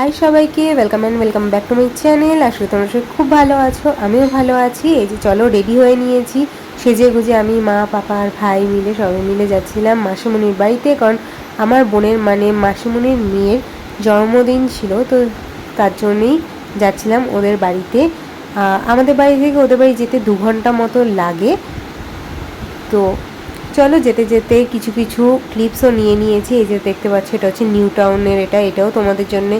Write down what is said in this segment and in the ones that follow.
High সবাইকে welcome and welcome back to my channel আসলে তোমরা সবাই খুব ভালো আছো, আমিও ভালো আছি। এই যে চলো রেডি হয়ে নিয়েছি। সেজে গুজে আমি মা, পাপা আর ভাই মিলে সবাই মিলে যাচ্ছিলাম মাসিমণির বাড়িতে, কারণ আমার বোনের মানে মাসিমণির মেয়ের জন্মদিন ছিল, তো তার জন্যেই যাচ্ছিলাম ওদের বাড়িতে। আমাদের বাড়ি থেকে ওদের বাড়ি যেতে দু ঘণ্টা মতো লাগে। তো চলো যেতে যেতে কিছু কিছু ক্লিপসও নিয়ে নিয়েছি। এই যে দেখতে পাচ্ছ এটা হচ্ছে নিউ টাউনের এটা এটাও তোমাদের জন্য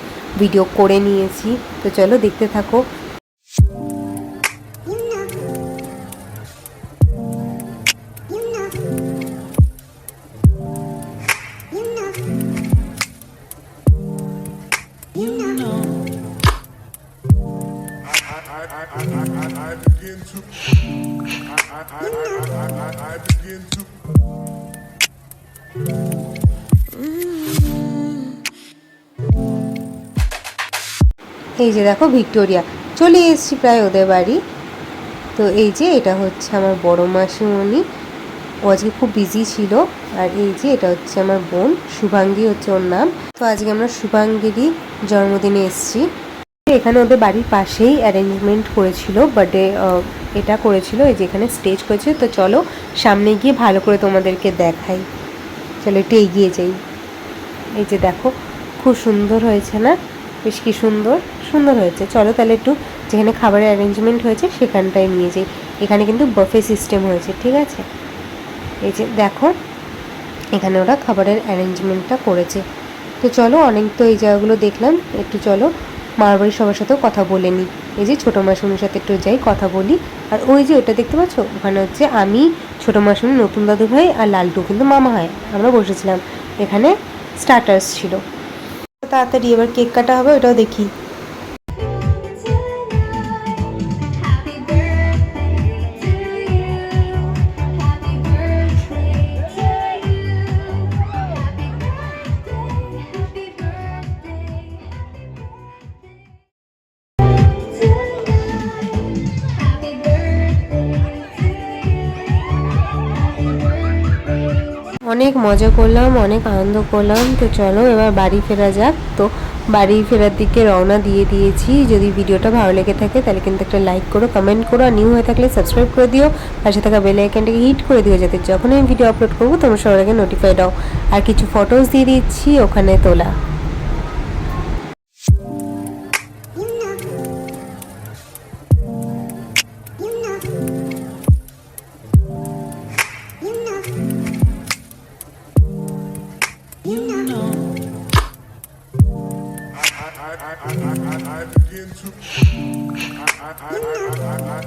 ভিডিও করে নিয়েছি। তো চলো দেখতে থাকো। I, I, এই যে দেখো ভিক্টোরিয়া, চলে এসেছি প্রায় ওদের বাড়ি। তো এই যে এটা হচ্ছে আমার বড় মাসিমণি। ও আজকে খুব বিজি ছিল। আর এই যে এটা হচ্ছে আমার বোন, শুভাঙ্গী হচ্ছে ওর নাম। তো আজকে আমরা শুভাঙ্গীরই জন্মদিনে এসেছি। এখানে ওদের বাড়ির পাশেই অ্যারেঞ্জমেন্ট করেছিল বার্থডে এটা করেছিল, এই যে এখানে স্টেজ করেছে তো চলো সামনে গিয়ে ভালো করে তোমাদেরকে দেখাই। চলো একটু এগিয়ে যাই। এই যে দেখো, খুব সুন্দর হয়েছে না? বেশ কি সুন্দর সুন্দর হয়েছে। চলো তাহলে একটু যেখানে খাবারের অ্যারেঞ্জমেন্ট হয়েছে সেখানটায় নিয়ে যাই। এখানে কিন্তু বফে সিস্টেম হয়েছে, ঠিক আছে? এই যে দেখো, এখানে ওরা খাবারের অ্যারেঞ্জমেন্টটা করেছে। তো চলো অনেক তো এই জায়গাগুলো দেখলাম, একটু চলো মার বাড়ির সবার সাথেও কথা বলে নিই এই যে ছোটো মাসুমির সাথে একটু যাই কথা বলি। আর ওই যে ওটা দেখতে পাচ্ছ? ওখানে হচ্ছে আমি, ছোটো মাসুমি, নতুন দাদু ভাই আর লালটু কিন্তু মামা হয়। আমরা বসেছিলাম। এখানে স্টার্টার্স ছিল। তাড়াতাড়ি এবার কেক কাটা হবে, ওটাও দেখি। অনেক মজা করলাম, অনেক আনন্দ করলাম। তো চলো এবার বাড়ি ফেরা যাক। তো বাড়ি ফেরার দিকে রওনা দিয়ে দিয়েছি। যদি ভিডিওটা ভালো লেগে থাকে তাহলে কিন্তু একটা লাইক করো কমেন্ট করো। আর নিউ হয়ে থাকলে সাবস্ক্রাইব করে দিও। পাশে থাকা বেল আইকনটাকে হিট করে দিও যাতে যখন আমি ভিডিও আপলোড করব তোমরা সবার আগে নোটিফাইড হও আর কিছু ফটোস দিয়ে দিচ্ছি, ওখানে তোলা। I, I, I, begin to.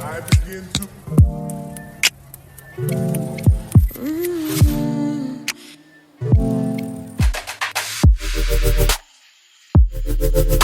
I, begin to. Hmm.